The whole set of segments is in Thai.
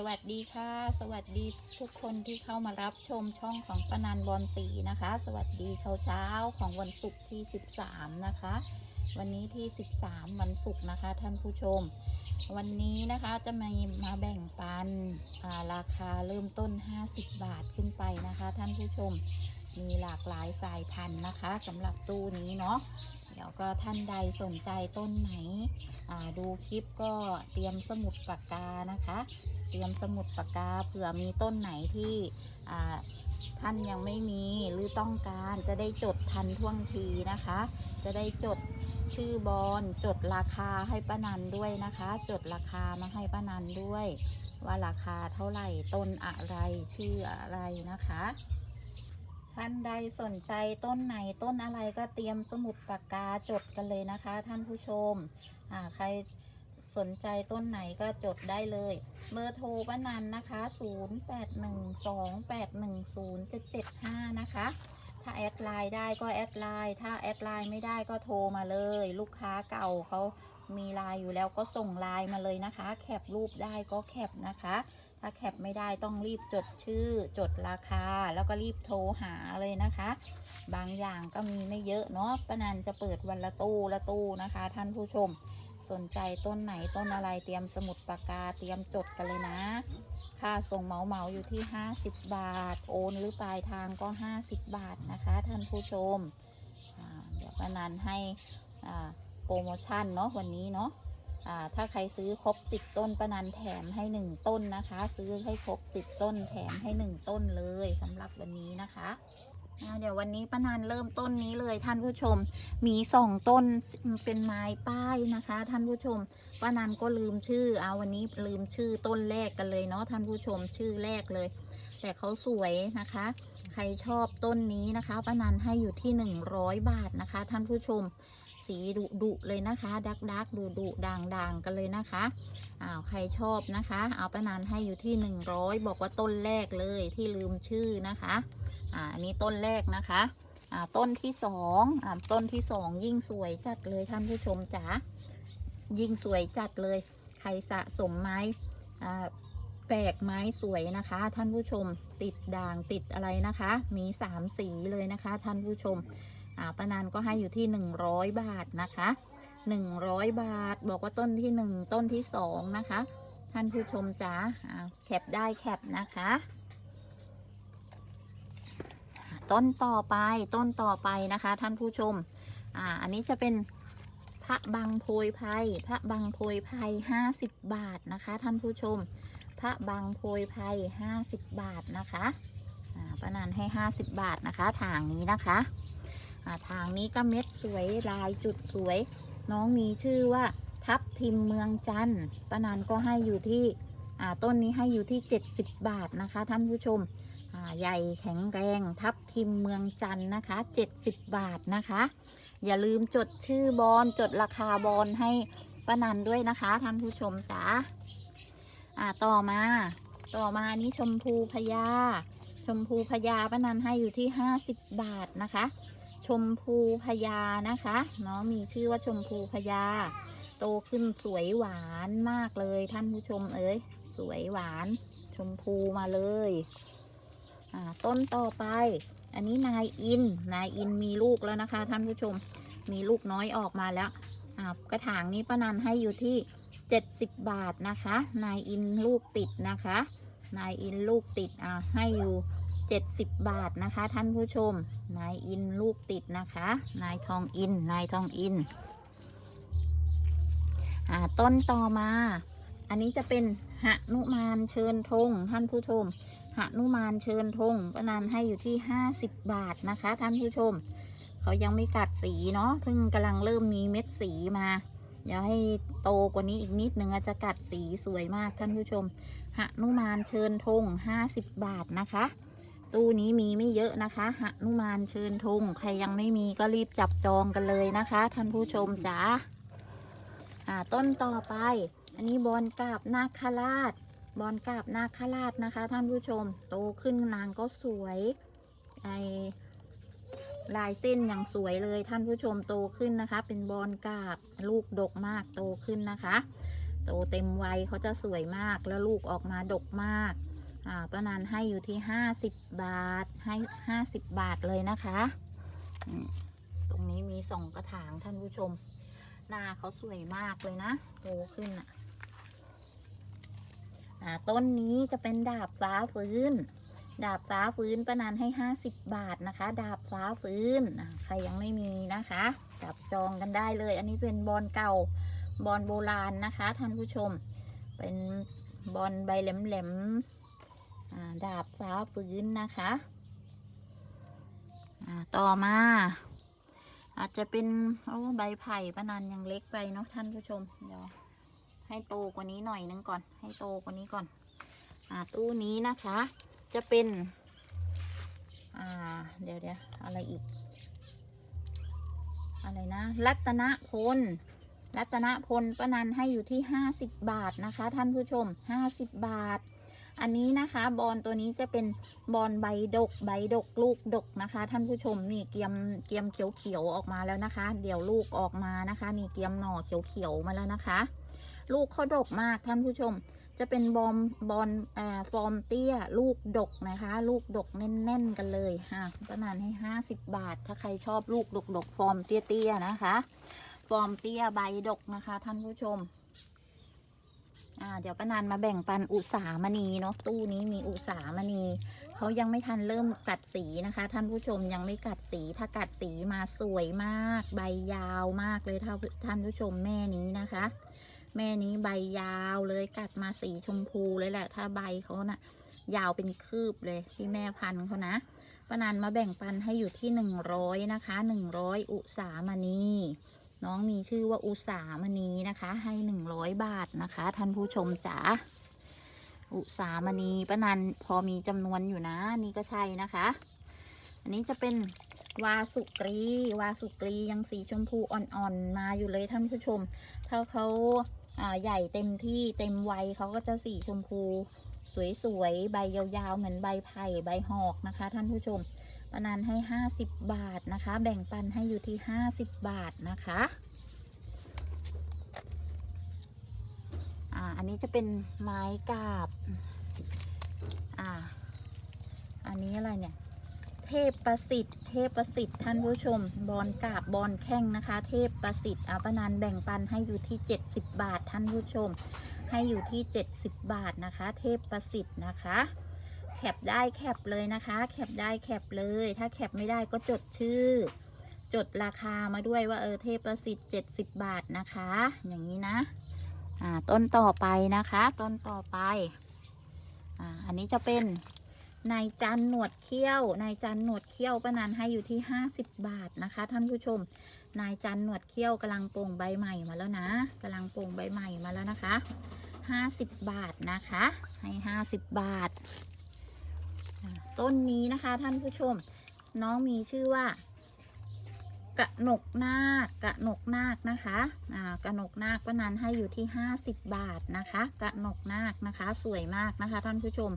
สวัสดีค่ะ สวัสดีทุกคนที่เข้ามารับชมช่องของปนันบอลสีนะคะ สวัสดีเช้าเช้าของวันศุกร์ที่ 13 นะคะ วันนี้ที่ 13 วันศุกร์นะคะ ท่านผู้ชม วันนี้นะคะจะมามาแบ่งปันราคาเริ่มต้น 50 บาทขึ้นไปนะคะ ท่านผู้ชม มีหลากหลายสายพันธุ์นะคะสำหรับตู้นี้เนาะเดี๋ยวก็ท่านใดสนใจต้นไหนดูคลิปก็เตรียมสมุดปากกานะคะ เตรียมสมุดปากกาเผื่อมีต้นไหนที่ท่านยังไม่มีหรือต้องการจะได้จดทันท่วงทีนะคะ จะได้จดชื่อบอลจดราคาให้ป้านันด้วยนะคะ จดราคามาให้ป้านันด้วย ว่าราคาเท่าไหร่ต้นอะไรชื่ออะไรนะคะ ท่านใดสนใจต้นไหนต้นอะไรก็เตรียมสมุดปากกาจดกันเลยนะคะ ท่านผู้ชมใครสนใจต้นไหนก็จดได้เลย เบอร์โทรป้านันนะคะ 0812810775 นะคะ ถ้าแอดไลน์ได้ก็แอดไลน์ ถ้าแอดไลน์ไม่ได้ก็โทรมาเลย ลูกค้าเก่าเขามีไลน์อยู่แล้วก็ส่งไลน์มาเลยนะคะ แคปรูปได้ก็แคปนะคะ ถ้าแคปไม่ได้ต้องรีบจดชื่อจดราคา แล้วก็รีบโทรหาเลยนะคะ บางอย่างก็มีไม่เยอะเนาะป้านันจะเปิดวันละตู้ละตู้นะคะ ท่านผู้ชม สนใจต้นไหนต้นอะไรเตรียมสมุดปากกาเตรียมจดกันเลยนะ ค่าส่งเหมาเหมาอยู่ที่ 50 บาท โอนหรือปลายทางก็ 50 บาทนะคะ ท่านผู้ชม เดี๋ยวป้านันให้โปรโมชั่นเนาะวันนี้เนาะ ถ้าใครซื้อครบ10ต้นป้านันแถมให้1ต้นนะคะ ซื้อให้ครบ10ต้นแถมให้1ต้นเลยสำหรับวันนี้นะคะเดี๋ยววันนี้ป้านันเริ่มต้นนี้เลยท่านผู้ชม มีสองต้นเป็นไม้ป้ายนะคะ ท่านผู้ชมป้านันก็ลืมชื่อเอาวันนี้ลืมชื่อต้นแรกกันเลยเนาะท่านผู้ชมชื่อแรกเลย แต่เขาสวยนะคะ ใครชอบต้นนี้นะคะป้านันให้อยู่ที่ 100 บาทนะคะ ท่านผู้ชม สีดุดุเลยนะคะ ดักดักดุดุด่างด่างกันเลยนะคะอ้าวใครชอบนะคะ เอาป้านันให้อยู่ที่ 100 บอกว่าต้นแรกเลยที่ลืมชื่อนะคะอ่าอันนี้ต้นแรกนะคะอ่าต้นที่สองอ่าต้นที่สองยิ่งสวยจัดเลยท่านผู้ชมจ๋ายิ่งสวยจัดเลย ใครสะสมไม้อ่าแปลกไม้สวยนะคะ ท่านผู้ชมติดด่างติดอะไรนะคะ มีสามสีเลยนะคะ ท่านผู้ชม อ่าปานันก็ให้อยู่ที่หนึ่งร้อยบาทนะคะหนึ่งร้อยบาท บอกว่าต้นที่หนึ่งต้นที่สองนะคะ ท่านผู้ชมจ๋าแคปได้แคปนะคะต้นต่อไปต้นต่อไปนะคะ ท่านผู้ชม อ่า อันนี้จะเป็นพระบังโพยไพรพระบังโพยไพรห้าสิบบาทนะคะ ท่านผู้ชม พระบังโพยไพรห้าสิบบาทนะคะ อ่าประนันให้ห้าสิบบาทนะคะทางนี้นะคะ ทางนี้ก็เม็ดสวยลายจุดสวย น้องมีชื่อว่าทับทิมเมืองจันทร์ประนันก็ให้อยู่ที่ต้นนี้ให้อยู่ที่ 70 บาทนะคะท่านผู้ชมใหญ่แข็งแรงทับทิมเมืองจันทร์นะคะ 70 บาทนะคะ อย่าลืมจดชื่อบอลจดราคาบอลให้ป้านันด้วยนะคะท่านผู้ชมจ๋าต่อมา ต่อมานี้ชมพูพญาชมพูพญาป้านันให้อยู่ที่ 50 บาทนะคะ ชมพูพญานะคะเนาะมีชื่อว่าชมพูพญาโตขึ้นสวยหวานมากเลยท่านผู้ชมเอ้ยสวยหวาน ชมพูมาเลยต้นต่อไป อันนี้นายอิน นายอินมีลูกแล้วนะคะ ท่านผู้ชมมีลูกน้อยออกมาแล้วกระถางนี้ป้านันให้อยู่ที่ 70 บาทนะคะ นายอินลูกติดนะคะ นายอินลูกติดอ่าให้อยู่ 70 บาทนะคะ ท่านผู้ชม นายอินลูกติดนะคะ นายทองอิน นายทองอิน อ่า ต้นต่อมา อันนี้จะเป็นหนุมานเชิญธงท่านผู้ชมหนุมานเชิญธงป้านันให้อยู่ที่ 50 บาทนะคะ ท่านผู้ชม เขายังไม่กัดสีเนาะเพิ่งกำลังเริ่มมีเม็ดสีมา เดี๋ยวให้โตกว่านี้อีกนิดนึงจจะกัดสีสวยมากท่านผู้ชมหนุมานเชิญธง50 บาทนะคะ ตู้นี้มีไม่เยอะนะคะหนุมานเชิญธงใครยังไม่มีก็รีบจับจองกันเลยนะคะ ท่านผู้ชมจ๋าอ่าต้นต่อไป อันนี้บอลกาบนาคราช บอลกาบนาคราชนะคะ ท่านผู้ชม โตขึ้นนางก็สวยไอลายเส้นอย่างสวยเลยท่านผู้ชมโตขึ้นนะคะ เป็นบอลกาบลูกดกมากโตขึ้นนะคะ โตเต็มวัยเขาจะสวยมากแล้วลูกออกมาดกมาก อ่าป้านันให้อยู่ที่50บาทให้50บาทเลยนะคะ ตรงนี้มีสองกระถางท่านผู้ชม หน้าเขาสวยมากเลยนะโตขึ้นอะอ่าต้นนี้จะเป็นดาบฟ้าฟื้น ดาบฟ้าฟื้นประนันให้ 50 บาทนะคะ ดาบฟ้าฟื้นใครยังไม่มีนะคะจับจองกันได้เลย อันนี้เป็นบอลเก่าบอลโบราณนะคะท่านผู้ชม เป็นบอลใบแหลมๆ ดาบฟ้าฟื้นนะคะต่อมา อาจจะเป็นโอ้ใบไผ่ปะนันยังเล็กไปเนาะท่านผู้ชมเดี๋ยวให้โตกว่านี้หน่อยนึงก่อน ให้โตกว่านี้ก่อน อ่าตู้นี้นะคะ จะเป็น อ่า เดี๋ยวเดี๋ยวอะไรอีก อะไรนะ รัตนพล รัตนพลป้านันให้อยู่ที่50บบาทนะคะ ท่านผู้ชม50บาท อันนี้นะคะ บอลตัวนี้จะเป็นบอลใบดก ใบดกลูกดกนะคะ ท่านผู้ชมนี่เกียมเกียมเขียวๆออกมาแล้วนะคะ เดี๋ยวลูกออกมานะคะ นี่เกียมหน่อเขียวๆมาแล้วนะคะ ลูกเขาดกมากท่านผู้ชม จะเป็นบอมบอลเอ่อฟอร์มเตี้ย ลูกดกนะคะ ลูกดกแน่นๆกันเลยค่ะประมาณให้ 50 บาท ถ้าใครชอบลูกดกดกๆฟอร์มเตี้ยๆนะคะ ฟอร์มเตี้ยใบดกนะคะ ท่านผู้ชม อ่าเดี๋ยวป้านานมาแบ่งปันอุสามณีเนาะตู้นี้มีอุสามณีเขายังไม่ทันเริ่มกัดสีนะคะ ท่านผู้ชมยังไม่กัดสี ถ้ากัดสีมาสวยมาก ใบยาวมากเลยท่านท่านผู้ชมแม่นี้นะคะ แม่นี้ใบยาวเลยกัดมาสีชมพูเลยแหละ ถ้าใบเขานะ่ะยาวเป็นคืบเลยที่แม่พันธุ์เขานะป้านันมาแบ่งปันให้อยู่ที่หนึ่งร้อยนะคะหนึ่งร้อยอุสามณี น้องมีชื่อว่าอุสามณีนะคะ ให้หนึ่งร้อยบาทนะคะ ท่านผู้ชมจ๋าอุสามณีปนันพอมีจำนวนอยู่นะ นี่ก็ใช่นะคะ อันนี้จะเป็นวาสุกรี วาสุกรียังสีชมพูอ่อนๆมาอยู่เลยท่านผู้ชม ถ้าเขาาใหญ่เต็มที่เต็มวัยเขาก็จะสีชมพู สวยๆ ใบยาวๆ เหมือนใบไผ่ใบหอกนะคะ ท่านผู้ชม ปนันให้ 50 บาทนะคะ แบ่งปันให้อยู่ที่ 50 บาทนะคะอ่าอันนี้จะเป็นไม้กาบอ่าอันนี้อะไรเนี่ย เทพประสิทธิ์ เทพประสิทธิ์ท่านผู้ชม บอลกาบบอลแข้งนะคะ เทพประสิทธิ์อาปนันแบ่งปันให้อยู่ที่ 70 บาทท่านผู้ชม ให้อยู่ที่ 70 บาทนะคะ เทพประสิทธิ์นะคะ แคปได้แคปเลยนะคะ แคปได้แคปเลย ถ้าแคปไม่ได้ก็จดชื่อ จดราคามาด้วยว่าเออเทพประสิทธิ์70 บาทนะคะ อย่างนี้นะ อ่าต้นต่อไปนะคะ ต้นต่อไป อ่าอันนี้จะเป็นนายจันหนวดเขี้ยวนายจันหนวดเขี้ยวป้านันให้อยู่ที่ 50 บาทนะคะ ท่านผู้ชม นายจันหนวดเขี้ยวกำลังโป่งใบใหม่มาแล้วนะกำลังโป่งใบใหม่มาแล้วนะคะ 50 บาทนะคะ ให้ 50 บาทอ่า ต้นนี้นะคะท่านผู้ชม น้องมีชื่อว่ากระหนกนาคกระหนกนาคนะคะอ่ากระหนกนาคป้านันให้อยู่ที่ 50 บาทนะคะกระหนกนาคนะคะ สวยมากนะคะ ท่านผู้ชม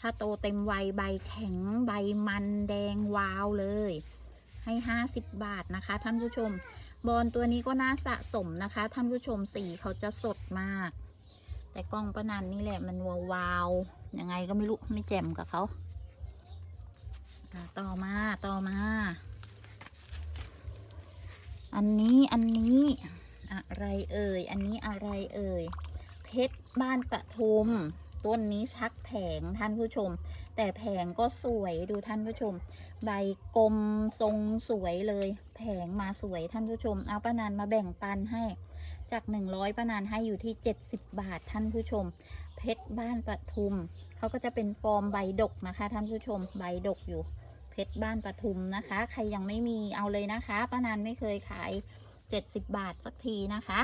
ถ้าโตเต็มวัยใบแข็งใบมันแดงวาวเลย ให้ 50 บาทนะคะ ท่านผู้ชม บอลตัวนี้ก็น่าสะสมนะคะ ท่านผู้ชมสีเขาจะสดมาก แต่กล้องประนันนี่แหละมันวาวๆยังไงก็ไม่รู้ไม่แจ่มกับเขา ต่อมาต่อมา อันนี้อันนี้อะไรเอ่ย อันนี้อะไรเอ่ย เพชรบ้านปะทุมต้นนี้ชักแผงท่านผู้ชม แต่แผงก็สวยดูท่านผู้ชม ใบกลมทรงสวยเลย แผงมาสวยท่านผู้ชม เอาป้านันมาแบ่งปันให้จาก 100ป้านันให้อยู่ที่ 70 บาทท่านผู้ชม เพชรบ้านปทุม เขาก็จะเป็นฟอร์มใบดกนะคะท่านผู้ชมใบดกอยู่ เพชรบ้านปทุมนะคะ ใครยังไม่มีเอาเลยนะคะป้านันไม่เคยขาย 70 บาทสักทีนะคะ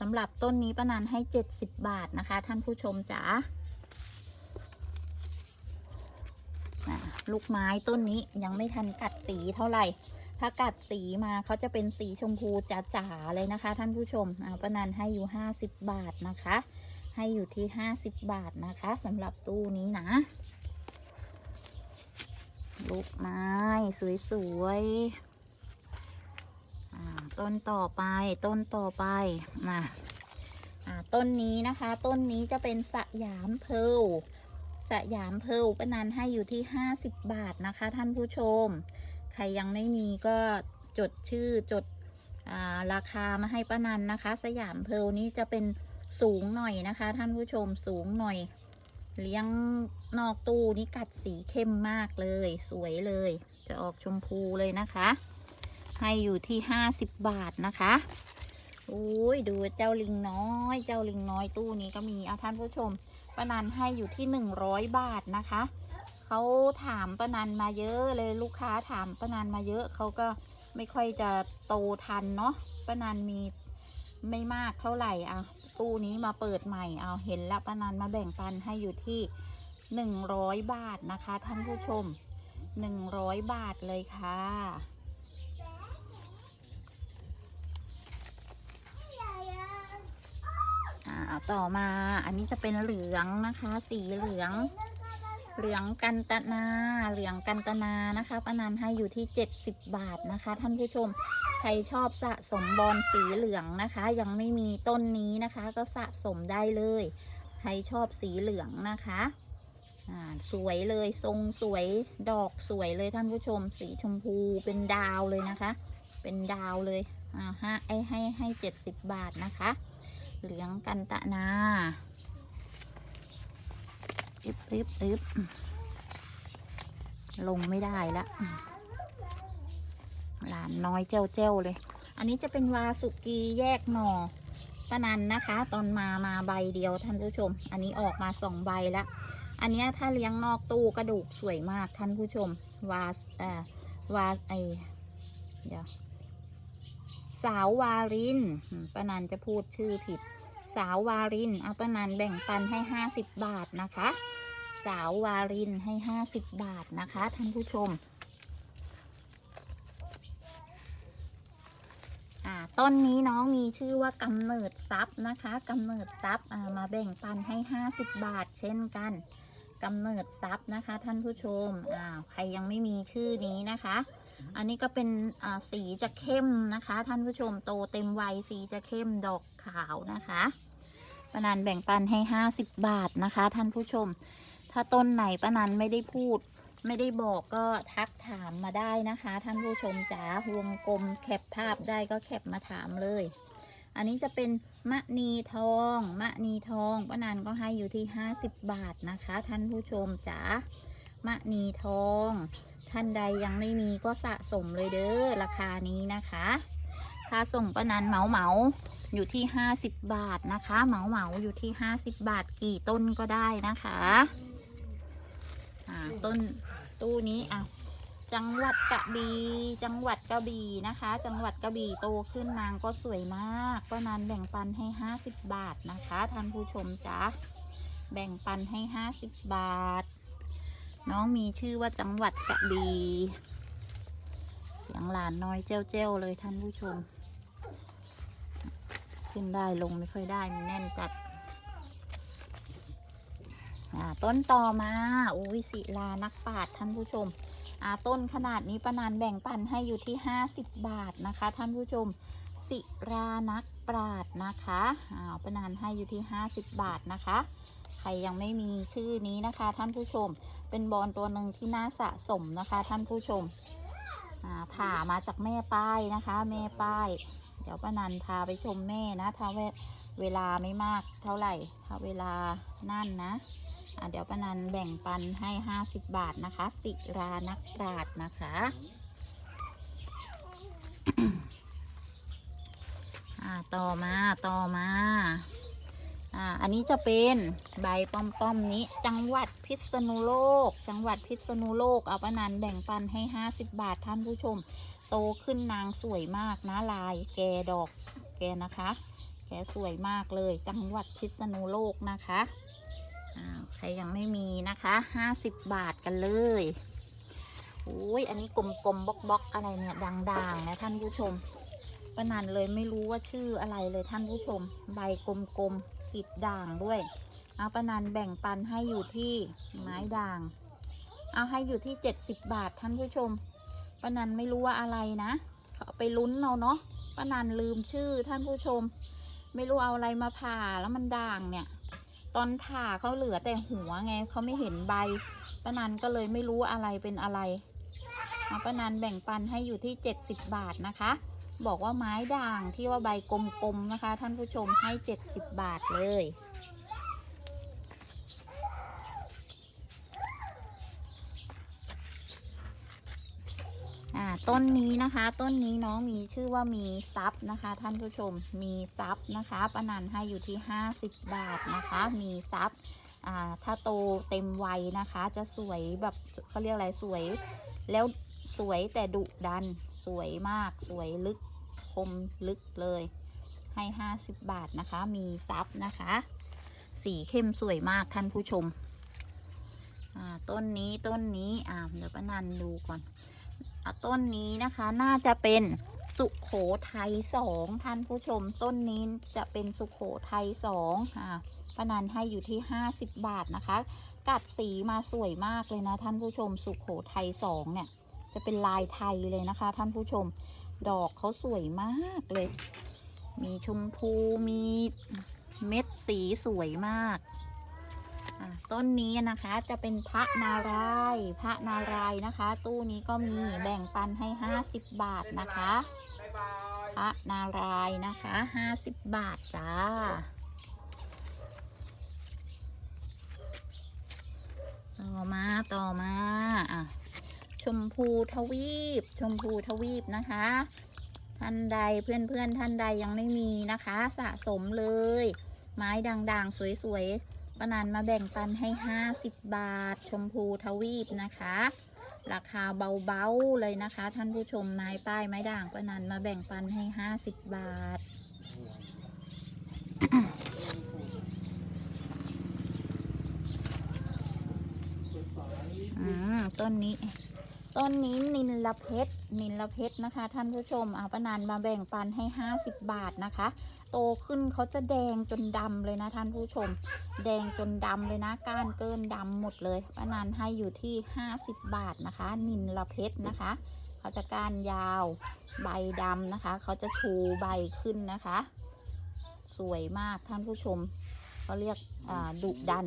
สำหรับต้นนี้ป้านันให้ 70 บาทนะคะ ท่านผู้ชมจ๋าลูกไม้ต้นนี้ยังไม่ทันกัดสีเท่าไหร่ ถ้ากัดสีมาเขาจะเป็นสีชมพูจ๋าๆเลยนะคะ ท่านผู้ชมอ่าป้านันให้อยู่ 50 บาทนะคะ ให้อยู่ที่ 50 บาทนะคะสำหรับตู้นี้นะ ลูกไม้ สวยๆต้นต่อไปต้นต่อไปนะต้นนี้นะคะ ต้นนี้จะเป็นสยามเพลสยามเพลป้านันให้อยู่ที่ 50 บาทนะคะ ท่านผู้ชม ใครยังไม่มีก็จดชื่อจดอาราคามาให้ป้านันนะคะ สยามเพลนี้จะเป็น สูงหน่อยนะคะ ท่านผู้ชมสูงหน่อย เลี้ยงนอกตู้นี่กัดสีเข้มมากเลย สวยเลย จะออกชมพูเลยนะคะ ให้อยู่ที่50บบาทนะคะโอ้ยดูเจ้าลิงน้อย เจ้าลิงน้อยตู้นี้ก็มีเอาท่านผู้ชมป้านันให้อยู่ที่100บาทนะคะเขาถามป้านันมาเยอะเลยลูกค้าถามป้านันมาเยอะเขาก็ไม่ค่อยจะโตทันเนาะป้านันมีไม่มากเท่าไหร่อะ ตู้นี้มาเปิดใหม่เอาเห็นแล้วป้านันมาแบ่งปันให้อยู่ที่100บาทนะคะ ท่านผู้ชม100บาทเลยค่ะเอาต่อมาอันนี้จะเป็นเหลืองนะคะ สีเหลือง เหลืองกันตนา เหลืองกันตนานะคะป้านันให้อยู่ที่70บาทนะคะ ท่านผู้ชม รชอบสะสมบอลสีเหลืองนะคะ ยังไม่มีต้นนี้นะคะ ก็สะสมได้เลย ใครชอบสีเหลืองนะคะสวยเลยทรงสวยดอกสวยเลยท่านผู้ชม สีชมพูเป็นดาวเลยนะคะ เป็นดาวเลยอ่าให้ให้ให้ให้เจ็ดสิบบาทนะคะ เหลืองกันตะนาอึบอึบอึบลงไม่ได้ละ น้อยเจ้าเจ้าเลย อันนี้จะเป็นวาสุกีแยกหน่อปนันนะคะ ตอนมามาใบเดียวท่านผู้ชม อันนี้ออกมาสองใบล้วอันนี้ถ้าเลี้ยงนอกตู้กระดูกสวยมากท่านผู้ชม วาสเอ่อวาไอเดี๋ยวสาววารินป้านันจะพูดชื่อผิด สาววารินเอาป้านันแบ่งปันให้ห้าสิบบาทนะคะ สาววารินให้ห้าสิบบาทนะคะท่านผู้ชม อ่า ต้นนี้น้องมีชื่อว่ากำเนิดทรัพย์นะคะกำเนิดทรัพย์มาแบ่งปันให้ 50 บาท เช่นกันกำเนิดทรัพย์นะคะ ท่านผู้ชมอ่าใครยังไม่มีชื่อนี้นะคะ อันนี้ก็เป็นสีจะเข้มนะคะ ท่านผู้ชมโตเต็มวัยสีจะเข้มดอกขาวนะคะปานันแบ่งปันให้ 50 บาทนะคะ ท่านผู้ชม ถ้าต้นไหนปานันไม่ได้พูด ไม่ได้บอกก็ทักถามมาได้นะคะ ท่านผู้ชมจ๋าวงกลมแคปภาพได้ก็แคปมาถามเลย อันนี้จะเป็นมะนีทองมะนีทองป้านันก็ให้อยู่ที่ 50 บาทนะคะ ท่านผู้ชมจ๋ามะนีทอง ท่านใดยังไม่มีก็สะสมเลยเด้อราคานี้นะคะค่าส่งป้านันเหมาเหมาอยู่ที่ 50 บาทนะคะเหมาเหมาอยู่ที่ 50 บาทกี่ต้นก็ได้นะคะ ต้น ตู้นี้อะจังหวัดกระบี่จังหวัดกระบี่นะคะ จังหวัดกระบี่โตขึ้นนางก็สวยมาก ก็นันแบ่งปันให้ห้าสิบบาทนะคะท่านผู้ชมจ๊ะแบ่งปันให้ห้าสิบบาท น้องมีชื่อว่าจังหวัดกระบี่เสียงหลานน้อยเจ้าเจ้าๆเลยท่านผู้ชม ขึ้นได้ลงไม่ค่อยได้มันแน่นจัด ต้นต่อมาอุ้ยศิลานักปราชญ์ท่านผู้ชมต้นขนาดนี้ประนานแบ่งปันให้อยู่ที่ 50 บาทนะคะ ท่านผู้ชมศิรานักปราชญ์นะคะอาประนานให้อยู่ที่ 50 บาทนะคะ ใครยังไม่มีชื่อนี้นะคะ ท่านผู้ชม เป็นบอลตัวหนึ่งที่น่าสะสมนะคะ ท่านผู้ชมอ่าผ่ามาจากแม่ป้ายนะคะ แม่ป้าย เดี๋ยวป้านันพาไปชมแม่นะ ถ้าเวเวลาไม่มากเท่าไหร่ ถ้าเวลานั่นนะ เดี๋ยวป้านันแบ่งปันให้ 50 บาทนะคะ สิรานักปราชญ์นะคะอ่าต่อมาต่อมาอ่าอันนี้จะเป็นใบป้อมๆนี้ จังหวัดพิษณุโลก จังหวัดพิษณุโลกเอาป้านันแบ่งปันให้ 50 บาทท่านผู้ชม โตขึ้นนางสวยมากนะลายแกดอกแกนะคะ แกสวยมากเลย จังหวัดพิษณุโลกนะคะ ใครยังไม่มีนะคะห้าสิบบาทกันเลยโอ้ยอันนี้กลมๆบล็อกๆอะไรเนี่ยด่างๆนะท่านผู้ชมปานันเลยไม่รู้ว่าชื่ออะไรเลยท่านผู้ชม ใบกลมๆขีดด่างด้วย เอาปานันแบ่งปันให้อยู่ที่ไม้ด่าง เอาให้อยู่ที่เจ็ดสิบบาทท่านผู้ชมปานันไม่รู้ว่าอะไรนะเอาไปลุ้นเอาเนาะปานันลืมชื่อท่านผู้ชม ไม่รู้เอาอะไรมาผ่าแล้วมันด่างเนี่ย ตอนผ่าเขาเหลือแต่หัวไงเขาไม่เห็นใบป้านันก็เลยไม่รู้อะไรเป็นอะไรป้านันแบ่งปันให้อยู่ที่ 70 บาทนะคะ บอกว่าไม้ด่างที่ว่าใบกลมๆนะคะ ท่านผู้ชมให้ 70 บาทเลย อ่าต้นนี้นะคะ ต้นนี้น้องมีชื่อว่ามีซับนะคะ ท่านผู้ชมมีซับนะคะป้านันให้อยู่ที่ 50 บาทนะคะ มีซับอ่าถ้าโตเต็มวัยนะคะ จะสวยแบบเขาเรียกอะไรสวย แล้วสวยแต่ดุดันสวยมากสวยลึกคมลึกเลยให้ 50 บาทนะคะ มีซับนะคะ สีเข้มสวยมากท่านผู้ชมอ่าต้นนี้ต้นนี้ อ่า เดี๋ยวป้านันดูก่อน ต้นนี้นะคะน่าจะเป็นสุขโขทัยสองท่านผู้ชมต้นนี้จะเป็นสุขโขทัยสองอะปนันให้อยู่ที่ 50 บาทนะคะ กัดสีมาสวยมากเลยนะ ท่านผู้ชมสุขโขทัยสองเนี่ย จะเป็นลายไทยเลยนะคะ ท่านผู้ชมดอกเขาสวยมากเลย มีชมพูมีเม็ดสีสวยมาก ต้นนี้นะคะจะเป็นพระนารายพระนารายนะคะ ตู้นี้ก็มีแบ่งปันให้ 50 บาทนะคะ พระนารายนะคะ 50 บาทจ้าต่อมาต่อมาอะชมพูทวีป ชมพูทวีปนะคะ ท่านใดเพื่อนๆท่านใดยังไม่มีนะคะ สะสมเลย ไม้ด่างๆ สวยๆ ปานันมาแบ่งปันให้ 50 บาท ชมพูทวีปนะคะ ราคาเบาๆเลยนะคะ ท่านผู้ชมไม้ป้ายไม้ด่างปานันมาแบ่งปันให้ 50 บาทอืมต้นนี้ ต้นนี้นินละเพชรนินละเพชรนะคะ ท่านผู้ชมเอาปานันมาแบ่งปันให้ 50 บาทนะคะ โตขึ้นเขาจะแดงจนดำเลยนะท่านผู้ชม แดงจนดำเลยนะ ก้านเกินดำหมดเลยป้านานให้อยู่ที่ 50 บาทนะคะ นินละเพชรนะคะ เขาจะก้านยาวใบดำนะคะ เขาจะชูใบขึ้นนะคะ สวยมากท่านผู้ชมเขาเรียกอ่าดุดัน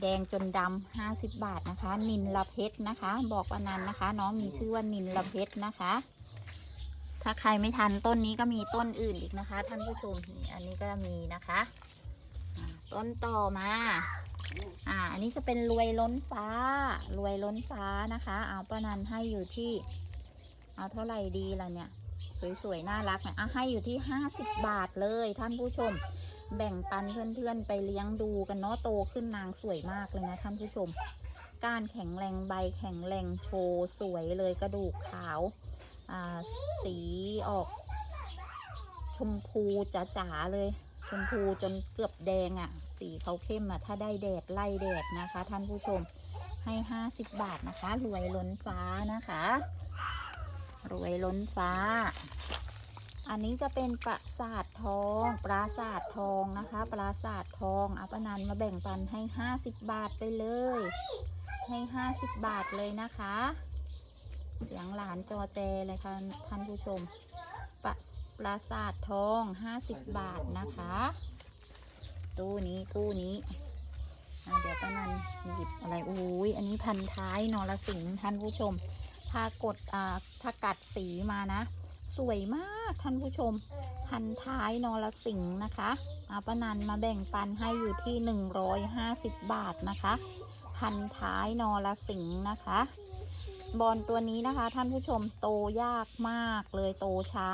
แดงจนดำ50บาทนะคะ นินละเพชรนะคะ บอกปานันนะคะ น้องมีชื่อว่านินละเพชรนะคะ ถ้าใครไม่ทันต้นนี้ก็มีต้นอื่นอีกนะคะ ท่านผู้ชมนี่อันนี้ก็มีนะคะต้นต่อมา อ่า อันนี้จะเป็นรวยล้นฟ้า รวยล้นฟ้านะคะ เอาป้านันให้อยู่ที่ เอาเท่าไหร่ดีล่ะเนี่ย สวยๆ น่ารักเนี่ยอะให้อยู่ที่50บาทเลยท่านผู้ชม แบ่งปันเพื่อนๆ ไปเลี้ยงดูกันเนาะ โตขึ้นนางสวยมากเลยนะท่านผู้ชม ก้านแข็งแรงใบแข็งแรงโชว์สวยเลยกระดูกขาว สีออก ชมพูจ๋าๆเลย ชมพูจนเกือบแดงอะ่ะ สีเขาเข้มอะ่ะ ถ้าได้แดดไล่แดดนะคะ ท่านผู้ชมให้50บบาทนะคะ รวยล้นฟ้านะคะ รวยล้นฟ้า อันนี้จะเป็นปราสาททอง ปราสาททองนะคะ ปราสาททองอัปนันมาแบ่งปันให้50บบาทไปเลย ให้50บาทเลยนะคะ เสียงหลานจอแจเลยค่ะท่านผู้ชมปราปราสาททอง 50 บาทนะคะ ตู้นี้ตู้นี้เดี๋ยวป้านันหยิบอะไรอุ้ยอันนี้พันท้ายนรสิงห์ท่านผู้ชมถ้ากดอ่าถ้ากัดสีมานะ สวยมากท่านผู้ชม พันท้ายนรสิงห์นะคะอาป้านันมาแบ่งปันให้อยู่ที่ 150 บาทนะคะ พันท้ายนรสิงห์นะคะ บอลตัวนี้นะคะ ท่านผู้ชมโตยากมากเลยโตช้า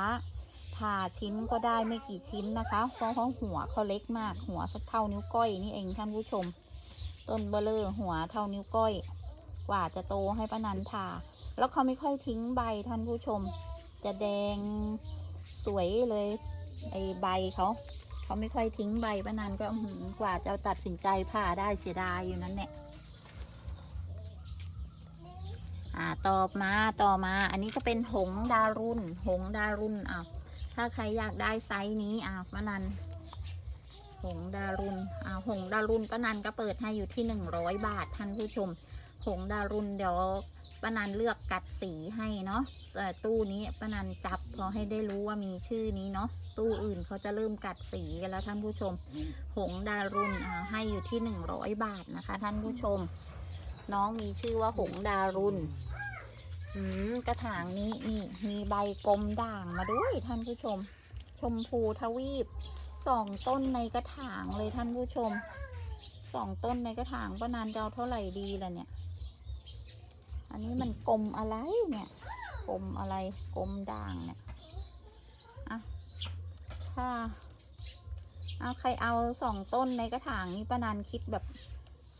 ผ่าชิ้นก็ได้ไม่กี่ชิ้นนะคะเพราะเขาหัวเขาเล็กมากหัวสักเท่านิ้วก้อยนี่เองท่านผู้ชม ต้นเบลเลอร์หัวเท่านิ้วก้อย กว่าจะโตให้ป้านันผ่า แล้วเขาไม่ค่อยทิ้งใบท่านผู้ชม จะแดงสวยเลยไอใบเขาเขาไม่ค่อยทิ้งใบป้านันก็หือกว่าจะตัดสินใจผ่าได้เสียดายอยู่นั้นเนี่ย อ่าต่อมาต่อมา อันนี้ก็เป็นหงดารุนหงดารุนอะถ้าใครอยากได้ไซส์นี้อะป้านัน หงดารุนอ่าหงดารุนป้านันก็เปิดให้อยู่ที่หนึ่งร้อยบาทท่านผู้ชม หงดารุณเดี๋ยวป้านันเลือกกัดสีให้เนาะแต่ตู้นี้ป้านันจับพอให้ได้รู้ว่ามีชื่อนี้เนาะตู้อื่นเขาจะเริ่มกัดสีกันแล้วท่านผู้ชม หงดารุณอ่าให้อยู่ที่หนึ่งร้อยบาทนะคะ ท่านผู้ชม น้องมีชื่อว่าหงดารุณอืมกระถางนี้นี่มีใบกลมด่างมาด้วยท่านผู้ชม ชมพูทวีปสองต้นในกระถางเลยท่านผู้ชมสองต้นในกระถางป้านานจะเอาเท่าไหร่ดีล่ะเนี่ย อันนี้มันกลมอะไรเนี่ยกลมอะไรกลมด่างเนี่ยอะถ้าเอาใครเอาสองต้นในกระถางนี้ป้านานคิดแบบ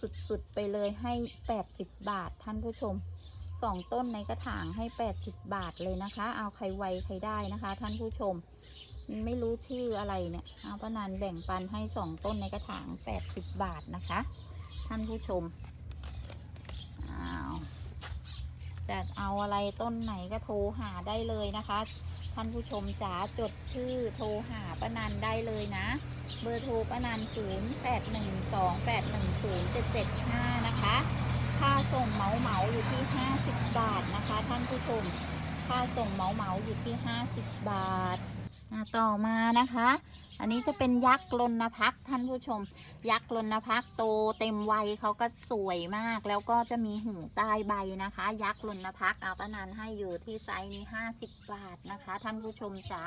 สุดๆไปเลยให้แปดสิบาทท่านผู้ชมสองต้นในกระถางให้แปดสิบาทเลยนะคะ เอาใครไวใครได้นะคะ ท่านผู้ชม ไม่รู้ชื่ออะไรเนี่ย เอาป้านันแบ่งปันให้สองต้นในกระถางแปดสิบบาทนะคะ ท่านผู้ชมอ้าวจะเอาอะไรต้นไหนก็โทรหาได้เลยนะคะ ท่านผู้ชมจ๋าจดชื่อโทรหาป้านันได้เลยนะ เบอร์โทรป้านัน0 8 1 2 8 1 0 7 7 5 นะคะ ค่าส่งเหมาเหมาอยู่ที่ 50 บาทนะคะ ท่านผู้ชม ค่าส่งเหมาเหมาอยู่ที่ 50 บาท ต่อมานะคะ อันนี้จะเป็นยักษ์ลนพักท่านผู้ชม ยักษ์ลนพักโตเต็มวัยเขาก็สวยมาก แล้วก็จะมีหูใต้ใบนะคะ ยักษ์ลนพักษ์เอาป้านันให้อยู่ที่ไซส์นี้ 50 บาทนะคะ ท่านผู้ชมจ๋า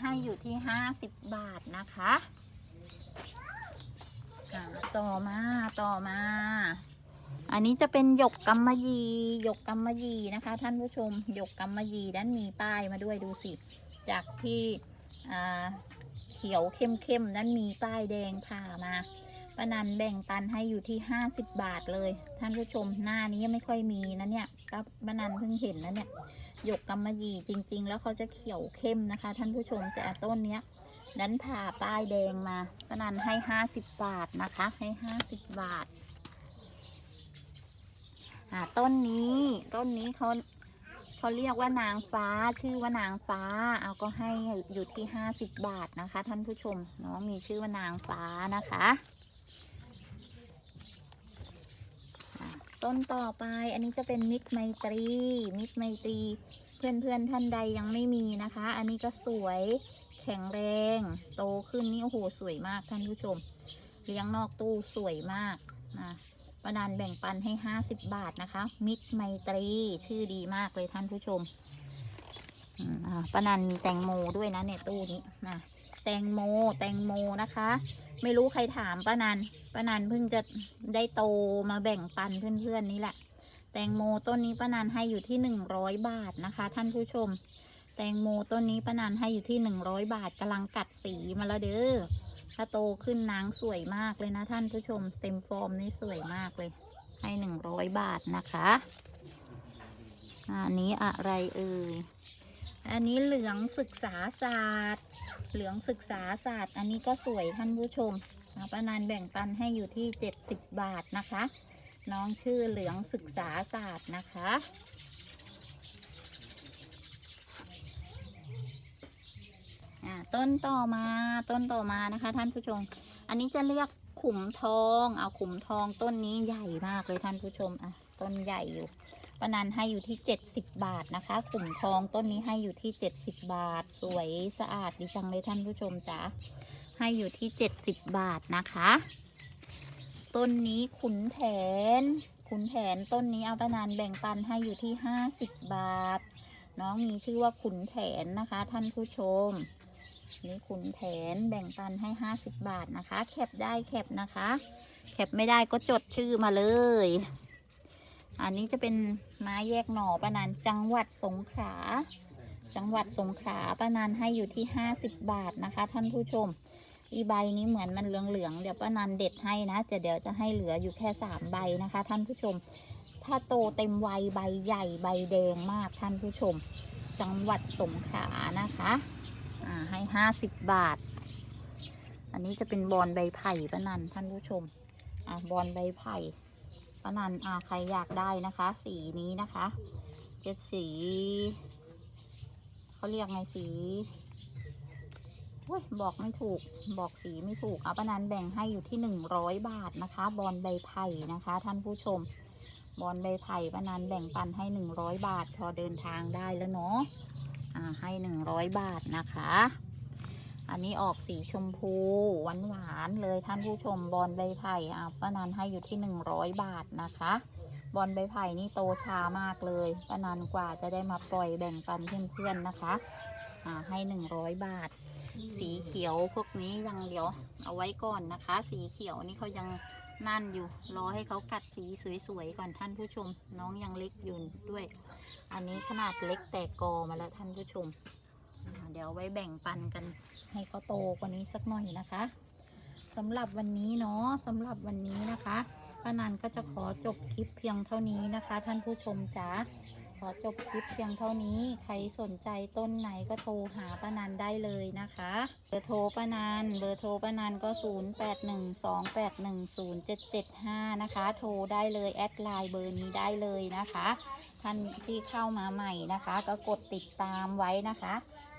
ให้อยู่ที่ 50 บาทนะคะต่อมาต่อมา อันนี้จะเป็นหยกกำมะหยี่หยกกำมะหยี่นะคะ ท่านผู้ชมหยกกำมะหยี่ด้านมีป้ายมาด้วยดูสิ จากที่เขียวเข้มๆนั้นมีป้ายแดงผ่ามาป้านันแบ่งปันให้อยู่ที่ 50 บาทเลย ท่านผู้ชมหน้านี้ไม่ค่อยมีนะเนี่ยป้านันเพิ่งเห็นนะเนี่ย หยกกำมะหยี่จริง ๆ แล้วเขาจะเขียวเข้มนะคะ ท่านผู้ชมแต่ต้นเนี้ยนั้นผ่าป้ายแดงมาป้านันให้50บาทนะคะ ให้50บาทอ่าต้นนี้ต้นนี้เขาเขาเรียกว่านางฟ้าชื่อว่านางฟ้า เอาก็ให้อยู่ที่ห้าสิบบาทนะคะ ท่านผู้ชมเน้องมีชื่อว่านางฟ้านะคะอ่า ต้นต่อไป อันนี้จะเป็นมิตรไมตรี มิตรไมตรีเพื่อนเพื่อนๆท่านใดยังไม่มีนะคะ อันนี้ก็สวยแข็งแรง โตขึ้นนี่โอ้โหสวยมากท่านผู้ชม เลี้ยงนอกตู้สวยมากนะป้านันแบ่งปันให้ 50 บาทนะคะ มิตรไมตรีชื่อดีมากเลยท่านผู้ชมป้านันมีแตงโมด้วยนะเนี่ยตู้นี้นะแตงโม แตงโมนะคะ ไม่รู้ใครถามป้านัน ป้านันเพิ่งจะได้โตมาแบ่งปันเพื่อนๆนี่แหละ แตงโมต้นนี้ป้านันให้อยู่ที่100บาทนะคะ ท่านผู้ชม แตงโมต้นนี้ป้านันให้อยู่ที่100บาทกำลังกัดสีมาแล้วเด้อถ้าโตขึ้นนางสวยมากเลยนะท่านผู้ชม เต็มฟอร์มนี่สวยมากเลย ให้หนึ่งร้อยบาทนะคะอันนี้อะไรเอ่ย อันนี้เหลืองศึกษาศาสตร์ เหลืองศึกษาศาสตร์ อันนี้ก็สวยท่านผู้ชมอ่าป้านันแบ่งปันให้อยู่ที่เจ็ดสิบบาทนะคะ น้องชื่อเหลืองศึกษาศาสตร์นะคะอ่าต้นต่อมาต้นต่อมานะคะ ท่านผู้ชม อันนี้จะเรียกขุมทอง เอาขุมทองต้นนี้ใหญ่มากเลยท่านผู้ชมอะต้นใหญ่อยู่ ปนันให้อยู่ที่ 70 บาทนะคะ ขุมทองต้นนี้ให้อยู่ที่ 70 บาท สวยสะอาดดีจังเลยท่านผู้ชมจ๋าให้อยู่ที่ 70 บาทนะคะ ต้นนี้ขุนแผน ขุนแผนต้นนี้เอาปนันแบ่งปันให้อยู่ที่ 50 บาท น้องมีชื่อว่าขุนแผนนะคะ ท่านผู้ชม นี่ขุนแผนแบ่งปันให้ 50 บาทนะคะ แคปได้แคปนะคะ แคปไม่ได้ก็จดชื่อมาเลย อันนี้จะเป็นไม้แยกหน่อปานันจังหวัดสงขลาจังหวัดสงขลาปานันให้อยู่ที่50บบาทนะคะ ท่านผู้ชม อีใบนี้เหมือนมันเหลืองๆเดี๋ยวป้านันเด็ดให้นะแต่เดี๋ยวจะให้เหลืออยู่แค่สามใบนะคะ ท่านผู้ชม ถ้าโตเต็มวัยใบใหญ่ใบแดงมากท่านผู้ชม จังหวัดสงขลานะคะอ่าให้ห้าสิบบาท อันนี้จะเป็นบอลใบไผ่ป้านันท่านผู้ชมอ่าบอลใบไผ่ ป้านันอ่าใครอยากได้นะคะ สีนี้นะคะจะสีเขาเรียกไงสีเว้ยบอกไม่ถูกบอกสีไม่ถูกเอาป้านันแบ่งให้อยู่ที่หนึ่งร้อยบาทนะคะ บอลใบไผ่นะคะ ท่านผู้ชม บอลใบไผ่ป้านันแบ่งปันให้หนึ่งร้อยบาท พอเดินทางได้แล้วเนาะอ่าให้หนึ่งร้อยบาทนะคะ อันนี้ออกสีชมพูหวานหวานๆเลยท่านผู้ชมบอลใบไผ่อ่าป้านันให้อยู่ที่หนึ่งร้อยบาทนะคะ บอลใบไผ่นี่โตช้ามากเลยป้านันกว่าจะได้มาปล่อยแบ่งปันเพื่อนๆนะคะอ่าให้หนึ่งร้อยบาท สีเขียวพวกนี้ยังเดี๋ยวเอาไว้ก่อนนะคะ สีเขียวนี่เขายังนั่นอยู่รอให้เขากัดสีสวยๆก่อนท่านผู้ชม น้องยังเล็กอยู่ด้วย อันนี้ขนาดเล็กแต่กอมาแล้วท่านผู้ชม เดี๋ยวไว้แบ่งปันกันให้เขาโตกว่านี้สักหน่อยนะคะสำหรับวันนี้เนาะสำหรับวันนี้นะคะป้านันก็จะขอจบคลิปเพียงเท่านี้นะคะ ท่านผู้ชมจ๋าขอจบคลิปเพียงเท่านี้ ใครสนใจต้นไหนก็โทรหาป้านันได้เลยนะคะ เบอร์โทรป้านันเบอร์โทรป้านันก็ 0812810775 นะคะ โทรได้เลยแอดไลน์เบอร์นี้ได้เลยนะคะ ท่านที่เข้ามาใหม่นะคะ ก็กดติดตามไว้นะคะ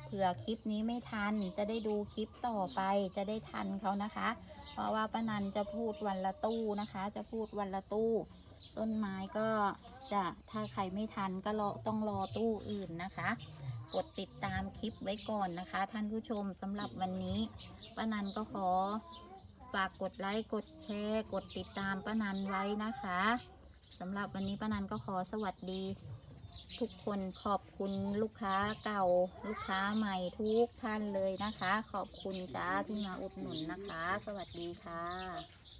เผื่อคลิปนี้ไม่ทันจะได้ดูคลิปต่อไปจะได้ทันเขานะคะ เพราะว่าป้านันจะพูดวันละตู้นะคะ จะพูดวันละตู้ ต้นไม้ก็จะถ้าใครไม่ทันก็รอต้องรอตู้อื่นนะคะกดติดตามคลิปไว้ก่อนนะคะ ท่านผู้ชมสำหรับวันนี้ป้านันก็ขอฝากกดไลค์กดแชร์ กดติดตามป้านันไว้นะคะสำหรับวันนี้ป้านันก็ขอสวัสดี ทุกคนขอบคุณลูกค้าเก่าลูกค้าใหม่ทุกท่านเลยนะคะ ขอบคุณจ้าที่มาอุดหนุนนะคะ สวัสดีค่ะ